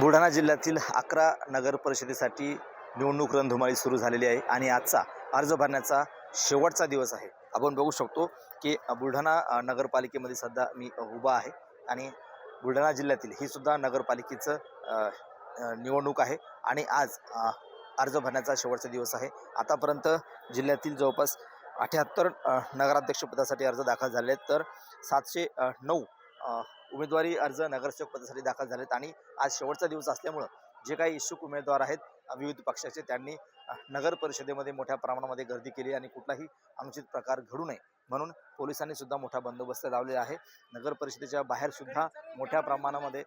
बुलढाणा जिल्ह्यातील अकरा नगर परिषदेसाठी निवडणूक रणधुमाळी सुरू झालेली आहे आणि आजचा अर्ज भरण्याचा शेवटचा दिवस आहे. आपण बघू शकतो की बुलढाणा नगरपालिकेमध्ये सध्या मी उभा आहे आणि बुलढाणा जिल्ह्यातील ही सुद्धा नगरपालिकेचं निवडणूक आहे आणि आज अर्ज भरण्याचा शेवटचा दिवस आहे. आतापर्यंत जिल्ह्यातील जवळपास अठ्याहत्तर नगराध्यक्षपदासाठी अर्ज दाखल झाले आहेत. तर सातशे नऊ उमेदवारी अर्ज नगरसेवक पदासाठी दाखल झालेत आणि आज शेवटचा दिवस असल्यामुळं जे काही इच्छुक उमेदवार आहेत विविध पक्षाचे त्यांनी नगर परिषदेमध्ये मोठ्या प्रमाणामध्ये गर्दी केली आणि कुठलाही अनुचित प्रकार घडू नये म्हणून पोलिसांनी सुद्धा मोठा बंदोबस्त लावलेला आहे. नगर परिषदेच्या बाहेर सुद्धा मोठ्या प्रमाणामध्ये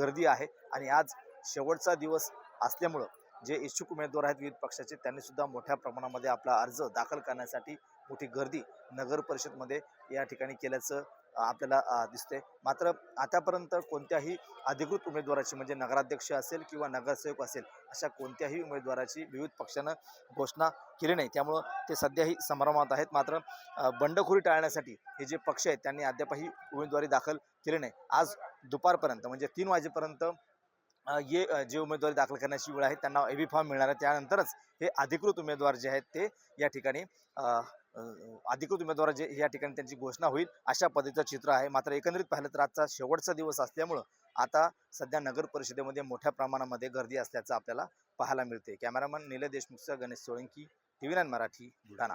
गर्दी आहे आणि आज शेवटचा दिवस असल्यामुळं जे इच्छुक उमेदवार आहेत विविध पक्षाचे त्यांनी सुद्धा मोठ्या प्रमाणामध्ये आपला अर्ज दाखल करण्यासाठी मोठी गर्दी नगर परिषदमध्ये या ठिकाणी केल्याचं आपल्याला दिसते. मात्र आतापर्यंत कोणत्याही अधिकृत उमेदवाराची म्हणजे नगराध्यक्ष असेल किंवा नगरसेवक असेल अशा कोणत्याही उमेदवाराची विविध पक्षानं घोषणा केली नाही. त्यामुळं ते सध्याही संभ्रमात आहेत. मात्र बंडखोरी टाळण्यासाठी हे जे पक्ष आहेत त्यांनी अद्यापही उमेदवारी दाखल केली नाही. आज दुपारपर्यंत म्हणजे तीन वाजेपर्यंत ये जे उमेदवारी दाखल करण्याची वेळ आहे त्यांना ए बी फॉर्म मिळणार आहे. त्यानंतरच हे अधिकृत उमेदवार जे आहेत ते या ठिकाणी अधिकृत उमेदवार जे या ठिकाणी त्यांची घोषणा होईल अशा पद्धतीचं चित्र आहे. मात्र एकंदरीत पाहिलं तर आजचा शेवटचा दिवस असल्यामुळं आता सध्या नगर परिषदेमध्ये मोठ्या प्रमाणामध्ये गर्दी असल्याचं आपल्याला पाहायला मिळते कॅमेरामन निलय देशमुखचा Ganesh Solanki T V nine Marathi Buldhana.